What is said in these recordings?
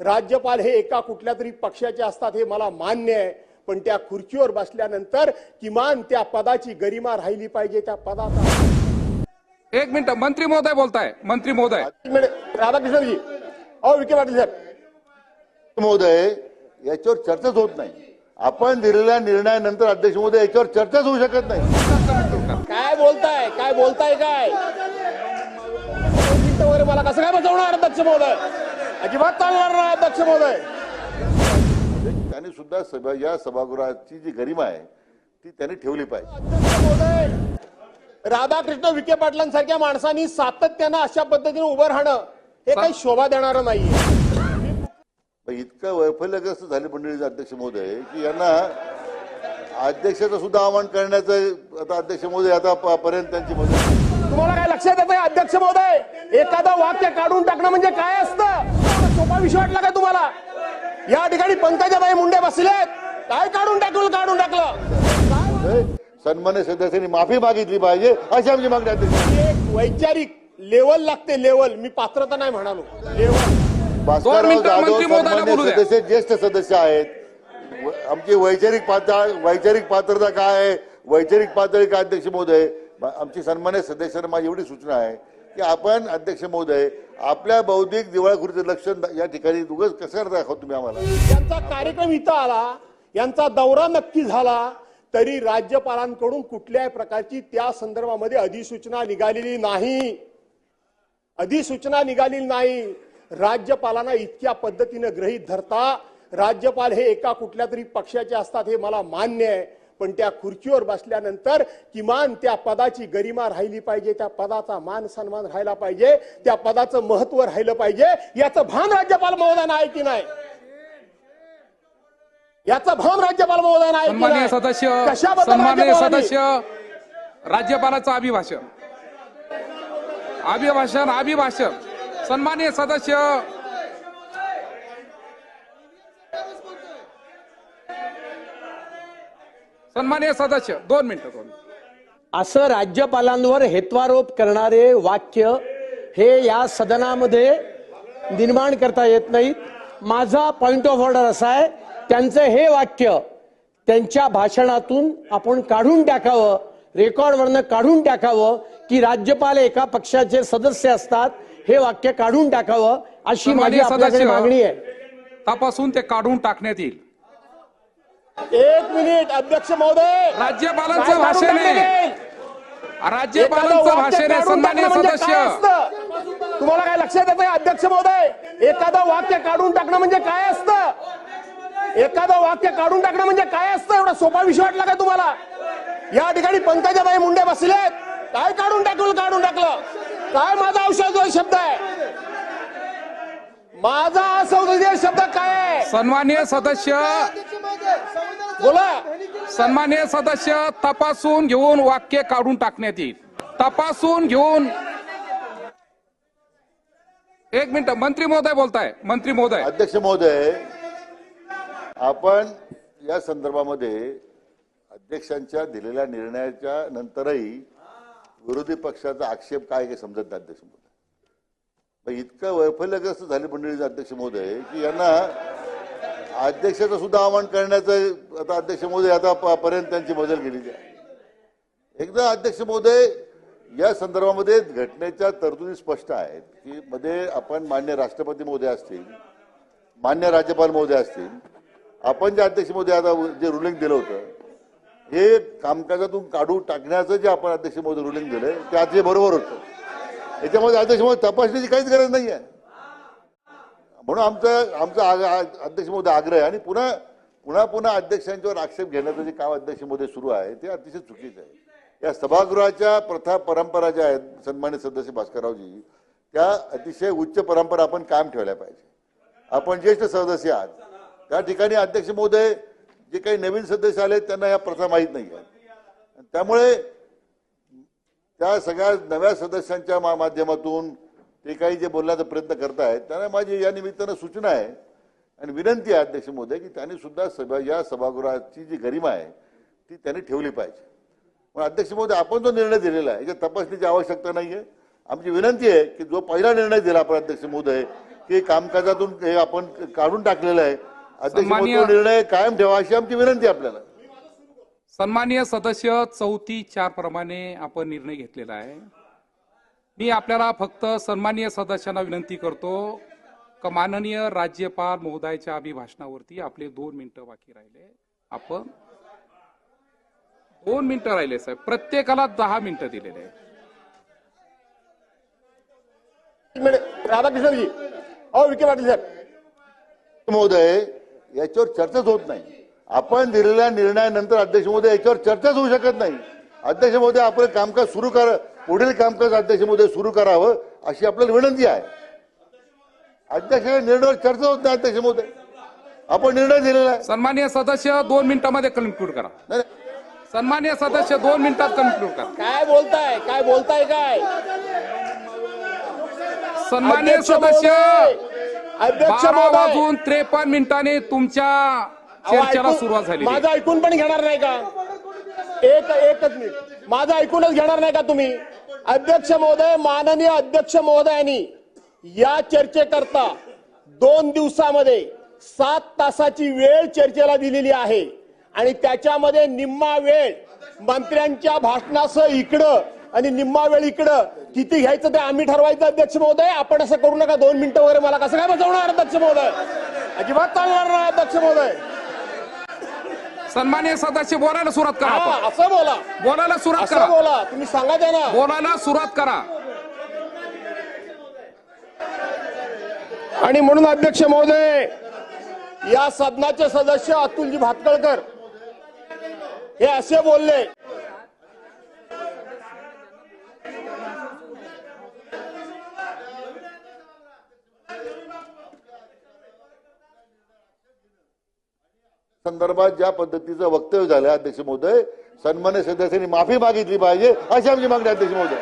राज्यपाल हे एका कुठल्या तरी पक्षाचे असतात हे मला मान्य आहे. पण त्या खुर्चीवर बसल्यानंतर किमान त्या पदाची गरिमा राहिली पाहिजे त्या पदाचा. एक मिनिट मंत्री महोदय बोलताय. मंत्री महोदय. एक मिनिट. राधाकृष्णजी अहो विखे पाटील साहेब. महोदय याच्यावर चर्चाच होत नाही. आपण दिलेल्या निर्णयानंतर अध्यक्ष महोदय याच्यावर चर्चाच होऊ शकत नाही. काय बोलताय? काय बोलताय काय? मला कसं काय बसवणार अध्यक्ष महोदय? अजिबात चालणार नाही अध्यक्ष महोदय. त्यांनी सुद्धा सभा या सभागृहाची जी गरिमा आहे ती त्यांनी ठेवली पाहिजे. राधाकृष्ण विखे पाटलांसारख्या माणसांनी सातत्यानं अशा पद्धतीने उभं राहणं हे काही शोभा देणारं नाहीये. पण इतकं वैफल्यग्रस्त झाले मंडळीचे अध्यक्ष महोदय की यांना अध्यक्षाचं सुद्धा आवाहन करण्याचं आता अध्यक्ष महोदय आता पर्यंत त्यांची मदत तुम्हाला काय लक्षात येतंय अध्यक्ष महोदय? एखादं वाक्य काढून टाकणं म्हणजे काय असतं? सोपा विषय वाटला का तुम्हाला? या ठिकाणी पंकजाबाई मुंडे बसलेत. काय काढून टाकलं काढून टाकलं? सन्मान्य सदस्यांनी माफी मागितली पाहिजे अशी आमची मागणी आहे, वैचारिक लेवल लागते लेवल. मी पात्रता नाही म्हणालो. लेवल. जाधव मंत्री महोदयाला सन्मान्य बोलू द्या. सदस्य ज्येष्ठ सदस्य आहेत. आमची वैचारिक पातळ वैचारिक पात्रता काय आहे? वैचारिक पातळी काय अध्यक्ष महोदय. आमची सन्मान्य सदस्यांना माझी एवढी सूचना आहे. की आपण अध्यक्ष महोदय आपल्या बौद्धिक दिवाळखोरीचं लक्षण या ठिकाणी उगच कसं दाखव तुम्ही आम्हाला? यांचा कार्यक्रम इथं आला यांचा दौरा नक्की झाला तरी राज्यपालांकडून कुठल्याही प्रकारची त्या संदर्भामध्ये अधिसूचना निघालेली नाही. अधिसूचना निघालेली नाही. राज्यपालांना इतक्या पद्धतीनं गृहीत धरता राज्यपाल हे एका कुठल्या तरी पक्षाचे असतात हे मला मान्य आहे. पण त्या खुर्चीवर बसल्यानंतर किमान त्या पदाची गरिमा राहिली पाहिजे त्या पदाचा मान सन्मान राहिला पाहिजे त्या पदाचं महत्त्व राहिलं पाहिजे. याचं भान राज्यपाल महोदयानं आहे की नाही? याचं भान राज्यपाल महोदयानं आहे? सदस्य कशाबद्दल सदस्य राज्यपालाचं अभिभाषण. अभिभाषण अभिभाषण. सन्माननीय सदस्य सन्माननीय सदस्य दोन मिनिटं दोन. असं राज्यपालांवर हेत्वारोप करणारे वाक्य हे या सदनामध्ये निर्माण करता येत नाहीत. माझा पॉइंट ऑफ ऑर्डर असा आहे त्यांचं हे वाक्य त्यांच्या भाषणातून आपण काढून टाकावं रेकॉर्डवरनं काढून टाकावं की राज्यपाल एका पक्षाचे सदस्य असतात हे वाक्य काढून टाकावं अशी माझी मागणी आहे. तपासून ते काढून टाकण्यात येईल. एक मिनिट अध्यक्ष महोदय. राज्यपालांचं काय काढून भाषण आहे. टाकलं जाईल? राज्यपालांचं एखादं वाक्य भाषण आहे काढून सन्माननीय टाकणं म्हणजे सदस्य. काय? तुम्हाला काय लक्षात येतंय अध्यक्ष महोदय? एखादं वाक्य काढून टाकणं म्हणजे काय असतं? एखादं वाक्य काढून टाकणं म्हणजे काय असतं? एवढा सोपा विषय वाटला का तुम्हाला? या ठिकाणी पंकजाबाई मुंडे बसलेत. काय काढून टाकलं काढून टाकलं? काय माझा औषध शब्द आहे? माझा असंसदीय शब्द काय आहे? सन्माननीय सदस्य बोला. सन्मान्य सदस्य तपासून घेऊन वाक्य काढून टाकण्यात येईल. तपासून घेऊन. एक मिनिट मंत्री महोदय बोलताय. मंत्री महोदय. अध्यक्ष महोदय आपण या संदर्भामध्ये अध्यक्षांच्या दिलेल्या निर्णयाच्या नंतरही विरोधी पक्षाचा आक्षेप काय हे समजत नाही अध्यक्ष महोदय. इतकं वैफल्यग्रस्त झाली मंडळीचे अध्यक्ष महोदय की यांना अध्यक्षाचं सुद्धा आवाहन करण्याचं आता अध्यक्ष महोदय आता पर्यंत त्यांची बदल केलेली आहे. एकदा अध्यक्ष महोदय या संदर्भामध्ये घटनेच्या तरतुदी स्पष्ट आहेत की मध्ये आपण मान्य राष्ट्रपती महोदय असतील मान्य राज्यपाल महोदय असतील आपण जे अध्यक्ष महोदय आता जे रुलिंग दिलं होतं हे कामकाजातून काढून टाकण्याचं जे आपण अध्यक्ष महोदय रुलिंग दिलंय ते आज बरोबर होतं. याच्यामध्ये अध्यक्ष महोदय तपासण्याची काहीच गरज नाही आहे म्हणून आमचं आमचा आग- अध्यक्ष महोदय आग्रह आहे. आणि पुन्हा पुन्हा पुन्हा अध्यक्षांच्यावर आक्षेप घेण्याचं जे काम अध्यक्ष महोदय सुरू आहे ते अतिशय चुकीचं आहे. या सभागृहाच्या प्रथा परंपरा ज्या आहेत सन्मान्य सदस्य भास्कररावजी त्या अतिशय उच्च परंपरा आपण कायम ठेवल्या पाहिजे. आपण ज्येष्ठ सदस्य आहात. त्या ठिकाणी अध्यक्ष महोदय जे काही नवीन सदस्य आले त्यांना या प्रथा माहीत नाही आहेत. त्यामुळे त्या सगळ्या नव्या सदस्यांच्या मा- माध्यमातून ते काही जे बोलण्याचा प्रयत्न करतायत त्यांना माझी या निमित्तानं सूचना आहे आणि विनंती आहे अध्यक्ष महोदय की त्यांनी सुद्धा सभा या सभागृहाची जी गरिमा आहे ती त्यांनी ठेवली पाहिजे. पण अध्यक्ष महोदय आपण जो निर्णय दिलेला आहे याच्या तपासणीची आवश्यकता नाही आहे आमची विनंती आहे की जो पहिला निर्णय दिला आपण अध्यक्ष महोदय की कामकाजातून हे आपण काढून टाकलेलं आहे अध्यक्ष निर्णय कायम ठेवा अशी आमची विनंती आहे आपल्याला. सन्माननीय सदस्य चौथी चार प्रमाणे आपण निर्णय घेतलेला आहे. मी आपल्याला फक्त सन्माननीय सदस्यांना विनंती करतो का माननीय राज्यपाल महोदयाच्या अभिभाषणावरती आपले दोन मिनिटं बाकी राहिले. आपण दोन मिनिटं राहिले साहेब. प्रत्येकाला दहा मिनिटं दिलेले राधाकृष्णजी अहो विखे पाटील साहेब. महोदय याच्यावर चर्चाच होत नाही. आपण दिलेल्या निर्णयानंतर अध्यक्ष महोदय याच्यावर चर्चाच होऊ शकत नाही. अध्यक्ष महोदय आपलं कामकाज सुरू कर पुढील कामकाज अध्यक्ष महोदय सुरू करावं अशी आपल्याला विनंती आहे. अध्यक्ष निर्णयावर चर्चा होत नाही अध्यक्ष महोदय आपण निर्णय दिलेला आहे. सन्माननीय सदस्य दोन मिनिटांमध्ये कन्क्लूड करा. नाही, सन्माननीय सदस्य दोन मिनिटात कन्क्लूड करा. काय बोलताय? काय बोलताय काय? अध्यक्ष सदस्य महोदय, अध्यक्ष बारा महोदय वाजून त्रेपन्न मिनिटांनी तुमच्या अहो, चर्चेला ऐकून- सुरुवात झाली माझं ऐकून पण घेणार नाही का? एक एकच मिनिट. माझं ऐकूनच घेणार नाही का तुम्ही? अध्यक्ष महोदय माननीय अध्यक्ष महोदयांनी या चर्चेकरता दोन दिवसामध्ये सात तासाची वेळ चर्चेला दिलेली आहे. आणि त्याच्यामध्ये निम्मा वेळ मंत्र्यांच्या भाषणासह इकडं आणि निम्मा वेळ इकडं किती घ्यायचं ते आम्ही ठरवायचं अध्यक्ष महोदय. आपण असं करू नका. दोन मिनिटं वगैरे मला कसं काय बसवणार अध्यक्ष महोदय? अजिबात चालणार नाही अध्यक्ष महोदय. सन्माननीय सदस्य बोलायला सुरुवात करा हा, असं बोला. बोलायला सुरुवात असं करा. बोला. तुम्ही सांगा त्यांना. बोलायला सुरुवात करा. आणि म्हणून अध्यक्ष महोदय या सदनाचे सदस्य अतुलजी भातकळकर. हे असे बोलले. संदर्भात ज्या पद्धतीचं वक्तव्य झालं अध्यक्ष महोदय सन्मान्य सदस्यांनी माफी मागितली पाहिजे अशी आमची मागणी अध्यक्ष महोदय.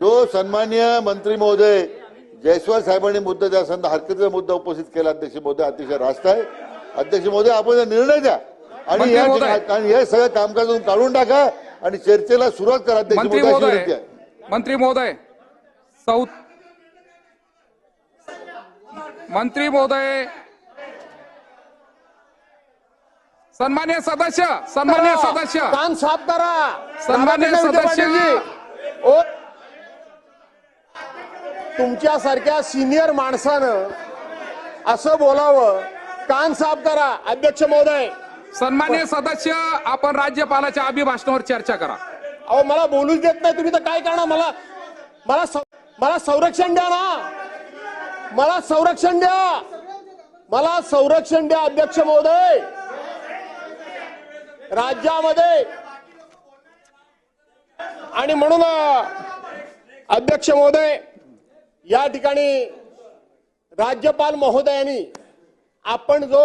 जो सन्मान्य मंत्री महोदय जयस्वाल साहेबांनी मुद्दा त्या संदर्भात हरकतीचा मुद्दा उपस्थित केला अध्यक्ष महोदय अतिशय रास्त आहे. अध्यक्ष महोदय आपण निर्णय द्या आणि या हे सगळं कामकाजातून काढून टाका आणि चर्चेला सुरुवात करा अध्यक्ष मंत्री महोदय मंत्री महोदय सौ मंत्री महोदय सन्मान्य सदस्य सन्मान्य सदस्य. कान साफ करा. सन्मान्य सदस्य. तुमच्यासारख्या सिनियर माणसानं असं बोलावं. कान साफ करा अध्यक्ष महोदय. सन्मान्य सदस्य आपण राज्यपालाच्या अभिभाषणावर चर्चा करा. अहो मला बोलूच देत नाही. तुम्ही तर काय करणार? मला मला मला संरक्षण द्या ना. मला संरक्षण द्या. मला संरक्षण द्या अध्यक्ष महोदय. राज्यामध्ये आणि म्हणून अध्यक्ष महोदय या ठिकाणी राज्यपाल महोदयांनी आपण जो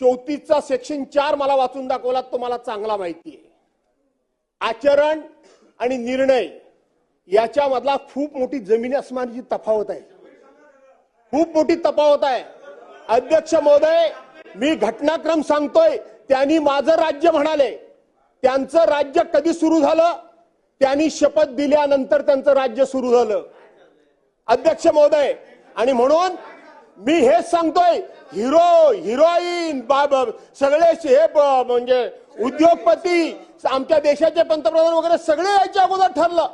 चौतीसचा सेक्शन चार मला वाचून दाखवला तो मला चांगला माहिती आहे. आचरण आणि निर्णय याच्यामधला खूप मोठी जमीन अस्मानाची तफावत आहे. खूप मोठी तफावत आहे. अध्यक्ष महोदय मी घटनाक्रम सांगतोय त्यांनी माझं राज्य म्हणाले. त्यांचं राज्य कधी सुरू झालं? त्यांनी शपथ दिल्यानंतर त्यांचं राज्य सुरू झालं. अध्यक्ष महोदय आणि म्हणून मी हेच सांगतोय हिरो हिरोईन बाब सगळे हे म्हणजे उद्योगपती आमच्या देशाचे पंतप्रधान वगैरे सगळे याच्या अगोदर ठरलं.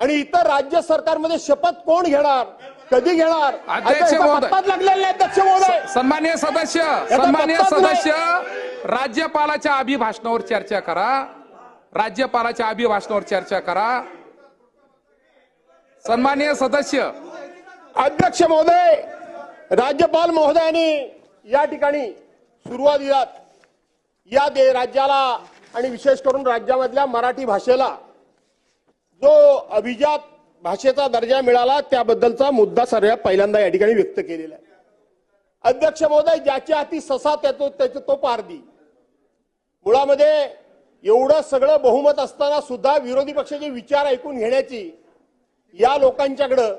आणि इतर राज्य सरकारमध्ये शपथ कोण घेणार? कधी घेणार? अध्यक्ष महोदय. सन्मान्य सदस्य सन्मान्य. सदस्य राज्यपालाच्या अभिभाषणावर चर्चा करा. राज्यपालाच्या अभिभाषणावर चर्चा करा. सन्मान्य सदस्य. अध्यक्ष महोदय राज्यपाल महोदयांनी या ठिकाणी सुरुवातीला या दे राज्याला आणि विशेष करून राज्यामधल्या मराठी भाषेला जो अभिजात भाषेचा दर्जा मिळाला त्याबद्दलचा मुद्दा सर्व पहिल्यांदा या ठिकाणी व्यक्त केलेला आहे. अध्यक्ष महोदय ज्याच्या हाती ससा त्याचो त्याचं तो पारदी मुळामध्ये एवढं सगळं बहुमत असताना सुद्धा विरोधी पक्षाचे विचार ऐकून घेण्याची या लोकांच्याकडं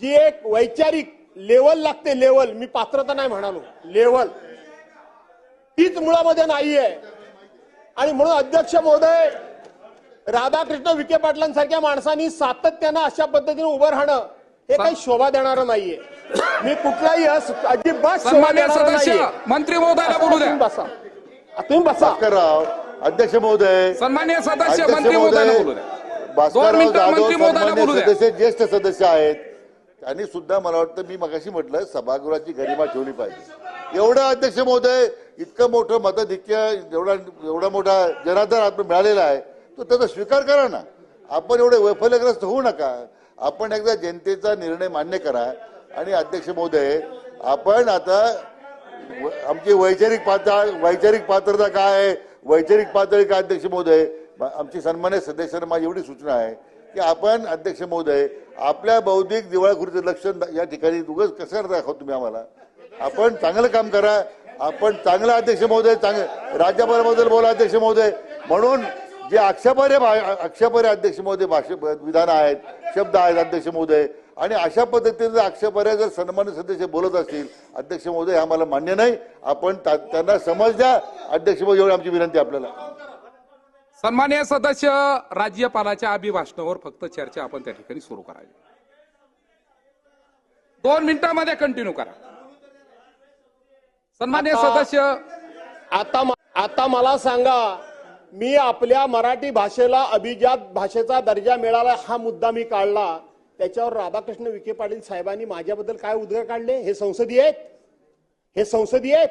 जी एक वैचारिक लेवल लागते लेवल मी पात्रता नाही म्हणालो लेवल तीच मुळामध्ये नाहीये. आणि म्हणून अध्यक्ष महोदय राधाकृष्ण विखे पाटलांसारख्या माणसांनी सातत्यानं अशा पद्धतीने उभं राहणं हे काही शोभा देणारं नाहीये. मी कुठलाही अस- अजिबात शोभा देणारं सदस्य नाहीये. मंत्री महोदयाला बोलू द्या. तुम्ही बसा. तुम्ही बसा. भास्करराव अध्यक्ष महोदय. सन्मान्य सदस्य अध्यक्ष मंत्री महोदयाला महोदय बोलू द्या. दोन भास्करराव मिनिटं जाधव मंत्री महोदयाला बोलू सन्मान्य द्या. सदस्य ज्येष्ठ सदस्य आहेत. त्यांनी सुद्धा मला वाटतं मी मगाशी म्हटलं सभागृहाची गरिमा ठेवली पाहिजे. एवढं अध्यक्ष महोदय इतकं मोठं मताधिक्य एवढा एवढा मोठा जनाधार आपण मिळालेला आहे. तो त्याचा स्वीकार करा ना. आपण एवढे वैफल्यग्रस्त होऊ नका. आपण एकदा जनतेचा निर्णय मान्य करा. आणि अध्यक्ष महोदय आपण आता व- आमची वैचारिक पातळ वैचारिक पात्रता काय आहे? वैचारिक पातळी काय अध्यक्ष महोदय? आमची सन्मान्य सदस्यांना माझी एवढी सूचना आहे की आपण अध्यक्ष महोदय आपल्या बौद्धिक दिवाळखोरीचं लक्ष या ठिकाणी उगच कसं दाखव तुम्ही आम्हाला? आपण चांगलं काम करा. आपण चांगला अध्यक्ष महोदय चांगलं राज्यपालाबद्दल बोला अध्यक्ष महोदय. म्हणून जे आक्षेपार्ह भा- आक्षेपार्ह अध्यक्ष महोदय भाषे विधान आहेत शब्द आहेत अध्यक्ष महोदय. आणि अशा पद्धतीने जर आक्षेपार्ह जर सन्मान्य सदस्य बोलत असतील अध्यक्ष महोदय हे आम्हाला मान्य नाही. आपण त्या- त्यांना समज द्या. अध्यक्ष महोदय एवढी आमची विनंती आपल्याला. सन्मान्य सदस्य राज्यपालाच्या अभिभाषणावर फक्त चर्चा आपण त्या ठिकाणी सुरू करावी. दोन मिनिटांमध्ये कंटिन्यू करा. सन्मान्य सदस्य आता आता मला सांगा मी आपल्या मराठी भाषेला अभिजात भाषेचा दर्जा मिळाला हा मुद्दा मी काढला. त्याच्यावर राधाकृष्ण विखे पाटील साहेबांनी माझ्याबद्दल काय उद्गार काढले? हे संसदीय आहेत. हे संसदीय आहेत.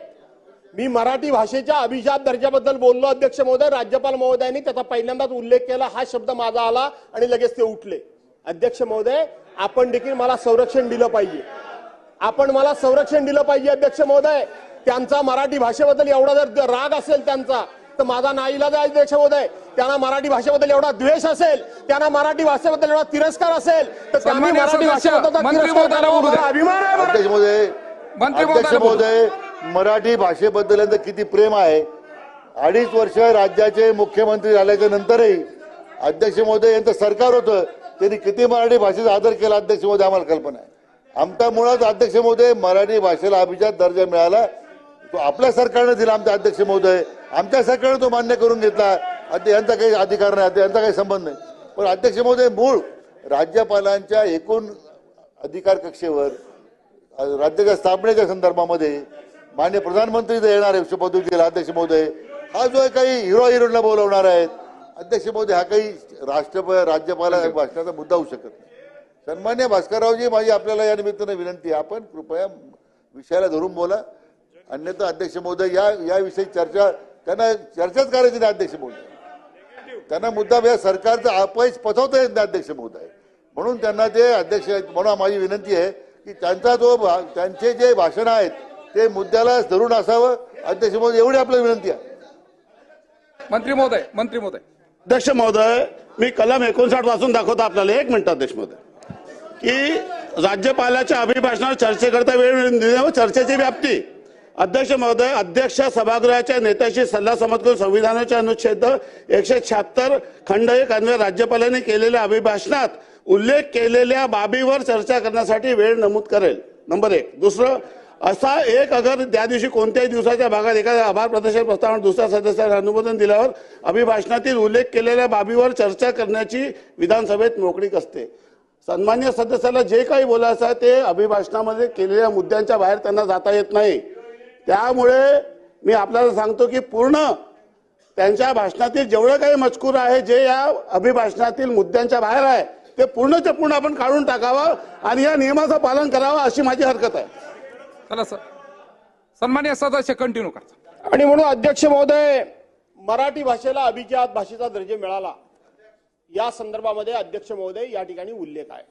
मी मराठी भाषेच्या अभिजात दर्जाबद्दल बोललो अध्यक्ष महोदय राज्यपाल महोदयांनी त्याचा पहिल्यांदाच उल्लेख केला हा शब्द माझा आला आणि लगेच ते उठले. अध्यक्ष महोदय आपण देखील मला संरक्षण दिलं पाहिजे. आपण मला संरक्षण दिलं पाहिजे अध्यक्ष महोदय. त्यांचा मराठी भाषेबद्दल एवढा जर राग असेल त्यांचा तर माझा नाईलाज आहे अध्यक्ष महोदय त्यांना मराठी भाषेबद्दल एवढा द्वेष असेल त्यांना मराठी भाषेबद्दल एवढा तिरस्कार असेल तर त्यांनी मराठी. मला अभिमान आहे मराठी अध्यक्ष महोदय मराठी भाषेबद्दल यांचं किती प्रेम आहे. अडीच वर्ष राज्याचे मुख्यमंत्री झाल्याच्या नंतरही अध्यक्ष महोदय यांचं सरकार होतं त्यांनी किती मराठी भाषेचा आदर केला अध्यक्ष महोदय आम्हाला कल्पना आहे. आमचा मुळात अध्यक्ष महोदय मराठी भाषेला अभिजात दर्जा मिळाला तो आपल्या सरकारनं दिला आमचा अध्यक्ष महोदय आमच्या सरकारने तो मान्य करून घेतला. यांचा काही अधिकार नाही यांचा काही संबंध नाही. पण अध्यक्ष महोदय मूळ राज्यपालांच्या एकूण अधिकार कक्षेवर राज्याच्या स्थापनेच्या संदर्भामध्ये मान्य प्रधानमंत्री जे येणार आहे शपथविधीला अध्यक्ष महोदय. हा जो काही हिरो हिरोईनला बोलवणार आहेत अध्यक्ष महोदय हा काही राष्ट्रप राज्यपाला भाषणाचा मुद्दा होऊ शकत नाही. सन्मान्य भास्कररावजी माझी आपल्याला या निमित्तानं विनंती आहे आपण कृपया विषयाला धरून बोला. अन्यथा अध्यक्ष महोदय या याविषयी चर्चा त्यांना चर्चाच करायची नाही अध्यक्ष महोदय. त्यांना मुद्दा या सरकारचा अपयश पचवता येत नाही अध्यक्ष महोदय. म्हणून त्यांना ते अध्यक्ष म्हणून माझी विनंती आहे की त्यांचा जो त्यांचे जे भाषण आहेत ते मुद्द्याला धरून असावं. अध्यक्ष महोदय एवढी आपल्याला विनंती आहे. मंत्री महोदय मंत्री महोदय. अध्यक्ष महोदय मी कलम एकोणसाठ वाचून दाखवतो आपल्याला. एक मिनिट अध्यक्ष महोदय. की राज्यपालाच्या अभिभाषणावर चर्चेकरता वेळ देणे व चर्चेची व्याप्ती. अध्यक्ष महोदय अध्यक्ष सभागृहाच्या नेत्याशी सल्ला समज करून संविधानाच्या अनुच्छेद एकशे शहात्तर खंड एक अन्वय राज्यपालांनी केलेल्या अभिभाषणात उल्लेख केलेल्या बाबीवर चर्चा करण्यासाठी वेळ नमूद करेल. नंबर एक. दुसरं असा एक अगर त्या दिवशी कोणत्याही दिवसाच्या भागात एखाद्या आभार प्रदर्शन प्रस्तावावर दुसऱ्या सदस्याला अनुमोदन दिल्यावर अभिभाषणातील उल्लेख केलेल्या बाबीवर चर्चा करण्याची विधानसभेत मोकळीक असते. सन्मान्य सदस्याला जे काही बोलायचं आहे ते अभिभाषणामध्ये केलेल्या मुद्द्यांच्या बाहेर त्यांना जाता येत नाही. त्यामुळे मी आपल्याला सांगतो की पूर्ण त्यांच्या भाषणातील जेवढं काही मजकूर आहे जे या अभिभाषणातील मुद्द्यांच्या बाहेर आहे ते पूर्णच्या पूर्ण आपण काढून टाकावं आणि या नियमाचं पालन करावं अशी माझी हरकत आहे. चला सर. सन्मान्य सदस्य कंटिन्यू करा आणि म्हणून अध्यक्ष महोदय मराठी भाषेला अभिजात भाषेचा दर्जा मिळाला. या संदर्भामध्ये अध्यक्ष महोदय या ठिकाणी उल्लेख आहे.